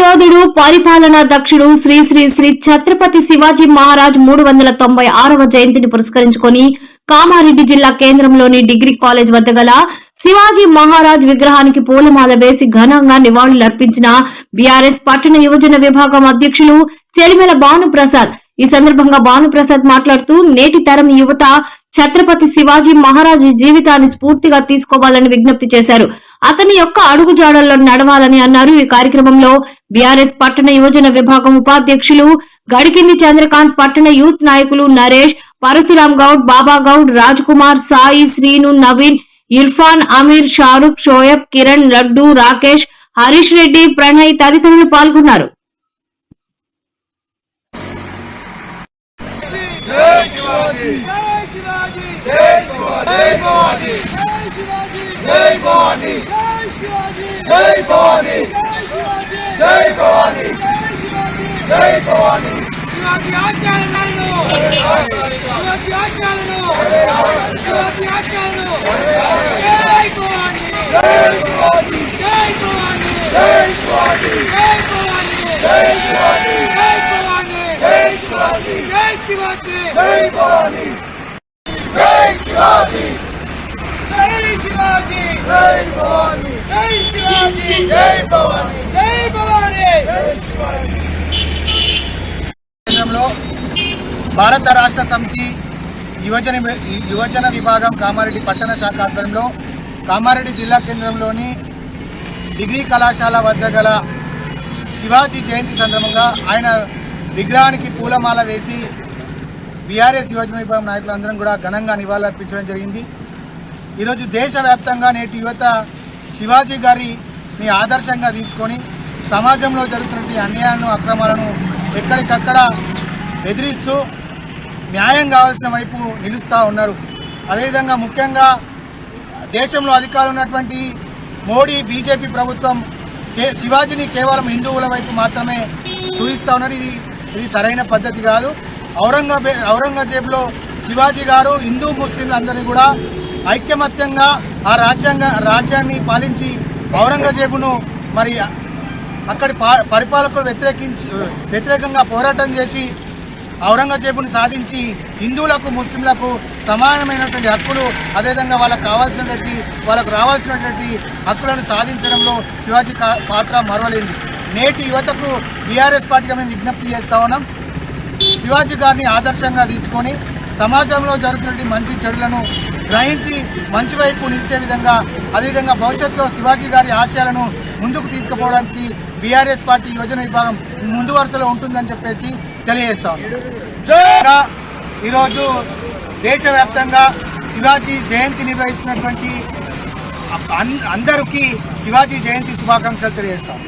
యోధుడు పరిపాలనా దక్షుడు శ్రీ శ్రీ శ్రీ ఛత్రపతి శివాజీ మహారాజ్ మూడు వందల తొంభై ఆరవ జయంతిని పురస్కరించుకొని కామారెడ్డి జిల్లా కేంద్రంలోని డిగ్రీ కాలేజ్ వద్ద గల శివాజీ మహారాజ్ విగ్రహానికి పూలమాల వేసి ఘనంగా నివాళులర్పించిన బీఆర్ఎస్ పట్టణ యువజన విభాగం అధ్యక్షులు చెలిమెల భానుప్రసాద్. ఈ సందర్భంగా భానుప్రసాద్ మాట్లాడుతూ నేటి తరం యువత ఛత్రపతి శివాజీ మహారాజ్ జీవితాన్ని స్ఫూర్తిగా తీసుకోవాలని విజ్ఞప్తి చేశారు. అతని యొక్క అడుగుజాడల్లో నడవాలని అన్నారు. ఈ కార్యక్రమంలో బీఆర్ఎస్ పట్టణ యువజన విభాగం ఉపాధ్యక్షులు గడికింది చంద్రకాంత్ పట్టణ యూత్ నాయకులు నరేష్ పరశురామ్ గౌడ్ బాబా గౌడ్ రాజ్ కుమార్ సాయి శ్రీను నవీన్ ఇర్ఫాన్ అమీర్ షారుఖ్ షోయబ్ కిరణ్ లడ్డు రాకేష్ హరీష్ రెడ్డి ప్రణయ్ తదితరులు పాల్గొన్నారు. జై శివాజీ! జై శివాజీ! జై శివాజీ! భవానీ జై భవానీ జై భవానీ జై భవానీ శివాజీ ఆచార్యులను శివాజీ ఆచార్యులను శివాజీ ఆచార్యులను జై శివాజీ! జై భవానీ! జై శివాజీ! జై భవానీ! జై భవానీ! కేంద్రంలో భారత రాష్ట్ర సమితి యువజన యువజన విభాగం కామారెడ్డి పట్టణ శాఖ ఆధ్వర్యంలో కామారెడ్డి జిల్లా కేంద్రంలోని డిగ్రీ కళాశాల వద్ద గల శివాజీ జయంతి సందర్భంగా ఆయన విగ్రహానికి పూలమాల వేసి బీఆర్ఎస్ యువజన విభాగం నాయకులందరం కూడా ఘనంగా నివాళులర్పించడం జరిగింది. ఈరోజు దేశవ్యాప్తంగా నేటి యువత శివాజీ గారిని ఆదర్శంగా తీసుకొని సమాజంలో జరుగుతున్నటువంటి అన్యాయాలను అక్రమాలను ఎక్కడికక్కడ ఎదిరిస్తూ న్యాయం కావాల్సిన వైపు నిలుస్తూ ఉన్నారు. అదేవిధంగా ముఖ్యంగా దేశంలో అధికారులు ఉన్నటువంటి మోడీ బీజేపీ ప్రభుత్వం కే శివాజీని కేవలం హిందువుల వైపు మాత్రమే చూపిస్తూ ఉన్నారు. ఇది ఇది సరైన పద్ధతి కాదు. ఔరంగజే ఔరంగజేబ్లో శివాజీ గారు హిందూ ముస్లింలందరినీ కూడా ఐక్యమత్యంగా ఆ రాజ్యాంగ రాజ్యాన్ని పాలించి ఔరంగజేబును మరి అక్కడి పా- పరిపాలకులు వ్యతిరేకించి వ్యతిరేకంగా పోరాటం చేసి ఔరంగజేబును సాధించి హిందువులకు ముస్లింలకు సమానమైనటువంటి హక్కులు అదేవిధంగా వాళ్ళకు కావాల్సినటువంటి వాళ్ళకు రావాల్సినటువంటి హక్కులను సాధించడంలో శివాజీ కా- పాత్ర మరవలేంది నేటి యువతకు బీఆర్ఎస్ పార్టీగా మేము విజ్ఞప్తి చేస్తా ఉన్నాం. శివాజీ గారిని ఆదర్శంగా తీసుకొని సమాజంలో జరుగుతున్నటువంటి మంచి చెడులను గ్రహించి మంచి వైపు నిలిచే విధంగా అదేవిధంగా భవిష్యత్తులో శివాజీ గారి ఆశయాలను ముందుకు తీసుకుపోవడానికి బీఆర్ఎస్ పార్టీ యోజన విభాగం ముందు వరుసలో ఉంటుందని చెప్పేసి తెలియజేస్తా ఉన్నాం. ఈరోజు దేశవ్యాప్తంగా శివాజీ జయంతి నిర్వహిస్తున్నటువంటి అందరికీ శివాజీ జయంతి శుభాకాంక్షలు తెలియజేస్తాం